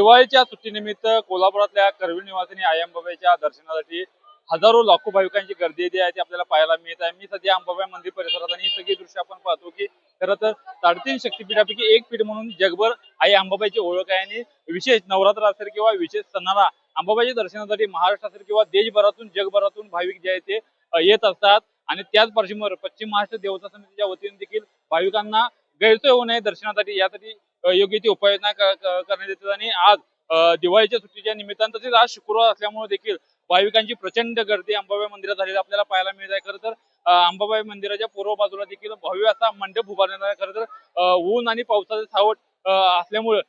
दिवाळीच्या सुट्टीनिमित्त कोल्हापुरातल्या करवीर निवासिनी आई अंबाबाईच्या दर्शनासाठी हजारो लाखो भाविकांची गर्दी जी आहे ती आपल्याला पाहायला मिळत आहे. मी सध्या अंबाबाई मंदिर परिसरात आणि ही सगळी दृश्य आपण पाहतो की खरं तर साडेतीन शक्तीपीठापैकी एक पीठ म्हणून जगभर आई अंबाबाईची ओळख आहे आणि विशेष नवरात्र असेल किंवा विशेष सणाला अंबाबाईच्या दर्शनासाठी महाराष्ट्र असेल किंवा देशभरातून जगभरातून भाविक जे आहे ते येत असतात. आणि त्याच पार्श्वभूमीवर पश्चिम महाराष्ट्र देवता समितीच्या वतीने देखील भाविकांना गैरसोय होऊ नये दर्शनासाठी यासाठी योग्य ती उपाययोजना करण्यात येतात. आणि आज दिवाळीच्या सुट्टीच्या निमित्तानं तसेच आज शुक्रवार असल्यामुळे देखील भाविकांची प्रचंड गर्दी अंबाबाई मंदिरात झालेली आपल्याला पाहायला मिळत आहे खरं तर अंबाबाई मंदिराच्या पूर्व बाजूला देखील भव्य असा मंडप उभारण्यात आला खरं तर ऊन आणि पावसाचे सावट असल्यामुळे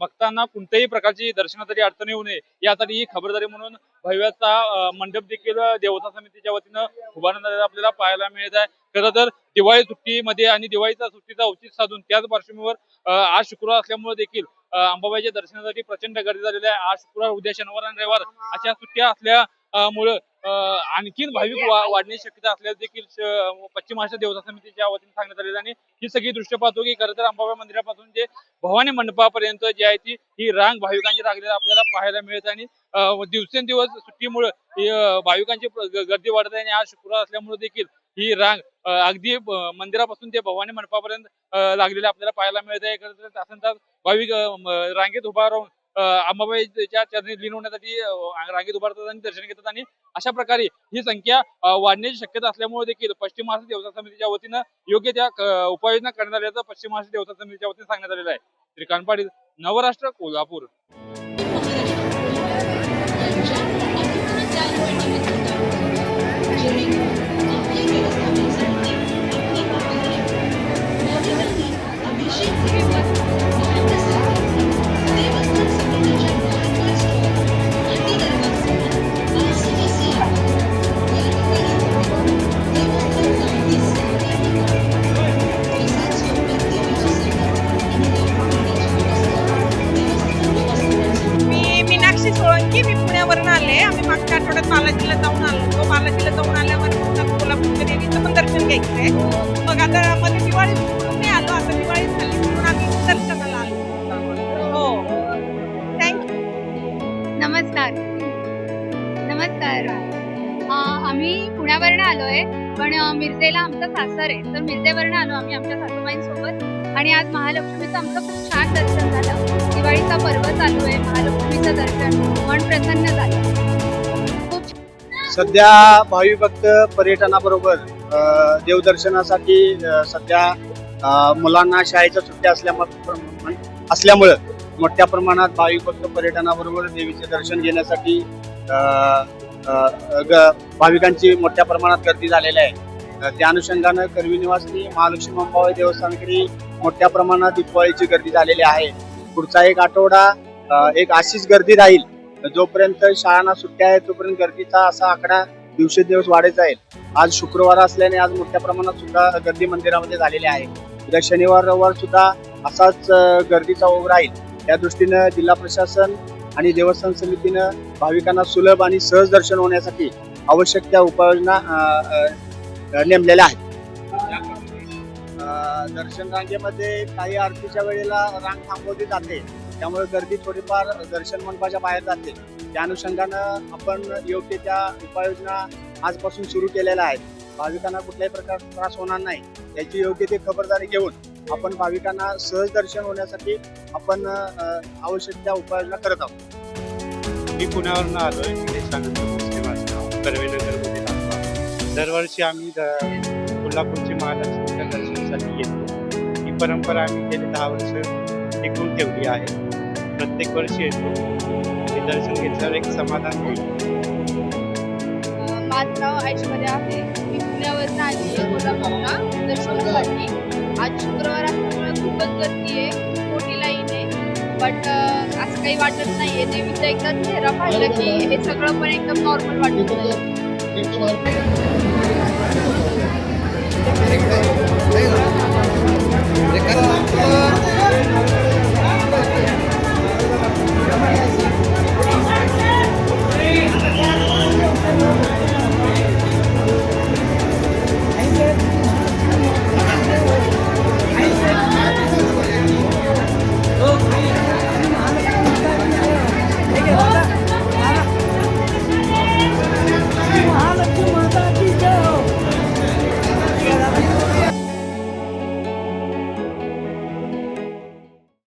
भक्तांना कोणत्याही प्रकारची दर्शनासाठी अडचण येऊ नये. यासाठी ही खबरदारी म्हणून भव्याचा मंडप देखील देवता समितीच्या वतीनं उभारण्यात आलेला आपल्याला पाहायला मिळत आहे. खरं तर दिवाळी सुट्टीमध्ये आणि दिवाळीचा सुट्टीचा औचित साधून त्याच पार्श्वभूमीवर आज शुक्रवार असल्यामुळे देखील अंबाबाईच्या दर्शनासाठी प्रचंड गर्दी झालेली आहे. आज शुक्रवार उद्या शनिवार आणि रविवार अशा सुट्ट्या असल्यामुळे आणखीन भाविक वाढण्याची शक्यता असल्यास देखील पश्चिम महाराष्ट्र देवता समितीच्या वतीने सांगण्यात आलेलं आणि ही सगळी दृश्य पाहतो की खरं तर अंबाबाई मंदिरापासून जे भवानी मंडपापर्यंत जी आहे ती ही रांग भाविकांची लागलेली आपल्याला पाहायला मिळत. आणि दिवसेंदिवस सुट्टीमुळे भाविकांची गर्दी वाढत आहे. आणि आज शुक्रवार असल्यामुळे देखील ही रांग अगदी मंदिरापासून ते भवानी मंडपापर्यंत लागलेले लागलेली आपल्याला पाहायला मिळत. आहे खरं तर भाविक रांगेत उभा राहून अंबाबाईच्या चरणी लीन होण्यासाठी रांगेत उभारतात आणि दर्शन घेतात आणि अशा प्रकारे ही संख्या वाढण्याची शक्यता असल्यामुळे देखील पश्चिम महाराष्ट्र देवता समितीच्या वतीनं योग्य त्या उपाययोजना करण्यात आल्याचं पश्चिम महाराष्ट्र देवता समितीच्या वतीने सांगण्यात आलेलं आहे. श्रीकांत पाटील नवराष्ट्र कोल्हापूर. मागच्या आठवड्यात बालाजीला जाऊन आलो. होतो बालाजीला जाऊन आल्यावर मग कोल्हापूरच्या देवीचं पण दर्शन घ्यायचंय. मग आता मध्ये दिवाळी मी आलो. आता दिवाळी झाली म्हणून आम्ही दर्शनाला आलो. हो. थँक्यू नमस्कार. नमस्कार. आम्ही पुण्यावरनं आलोय पण मिरजेला आमचं सासर आहे. तर मिरजेवरनं आलो आम्ही आमच्या सासूबाईंसोबत. आणि आज महालक्ष्मीचं आमचं खूप छान दर्शन झालं. दिवाळीचा पर्व चालू आहे. महालक्ष्मीचं दर्शन मन प्रसन्न झालं. सध्या भावी भक्त पर्यटनाबरोबर देवदर्शनासाठी सध्या मुलांना शाळेच्या सुट्ट्या असल्यामुळे असल्यामुळं मोठ्या प्रमाणात भावी भक्त पर्यटनाबरोबर देवीचे दर्शन घेण्यासाठी ग- भाविकांची मोठ्या प्रमाणात गर्दी झालेली आहे. त्या अनुषंगानं करवी निवासनी महालक्ष्मी अंबाबाई देवस्थानकडे मोठ्या प्रमाणात दिपवाळीची गर्दी झालेली आहे. पुढचा एक आठवडा एक अशीच गर्दी राहील. जोपर्यंत शाळांना सुट्ट्या आहेत तोपर्यंत गर्दीचा असा आकडा दिवसेदिवस वाढत जाईल. आज शुक्रवार असल्याने आज मोठ्या प्रमाणात सुद्धा गर्दी मंदिरामध्ये झालेली आहे. उद्या शनिवार रविवार सुद्धा असाच गर्दीचा ओघ राहील. त्या दृष्टीनं जिल्हा प्रशासन आणि देवस्थान समितीनं भाविकांना सुलभ आणि सहज दर्शन होण्यासाठी आवश्यक त्या उपाययोजना नेमलेल्या आहेत. दर्शन रांगेमध्ये काही आरतीच्या वेळेला रांग थांबवली जाते. त्यामुळे गर्दी थोडीफार दर्शन मंडपाच्या बाहेर जाते. त्या अनुषंगानं आपण योग्य त्या उपाययोजना आजपासून सुरू केलेल्या आहेत. भाविकांना कुठल्याही प्रकारचा त्रास होणार नाही. याची योग्य ती खबरदारी घेऊन आपण भाविकांना सहज दर्शन होण्यासाठी आपण आवश्यक त्या उपाययोजना करत आहोत. मी पुण्यावरून आलो निलेश कर्वेनगरमध्ये दरवर्षी आम्ही कोल्हापूरची महालक्ष्मीच्या दर्शनासाठी येतो. ही परंपरा आम्ही गेली दहा वर्ष टिकून ठेवली आहे. प्रत्येक वर्षी येतो. हे दर्शन घेतल्यावर एक समाधान मिळतं माझं नाव ऐश्वर्या आहे. मी पुण्यावरून आली आहे कोल्हापूरला. दर्शनासाठी आज शुक्रवार असल्यामुळे खूपच गर्दी आहे. खूप मोठी लाईन आहे. बट असं काही वाटत नाही आहे देवीचा एकदा चेहरा पाहिला की हे सगळं पण एकदम नॉर्मल वाटत.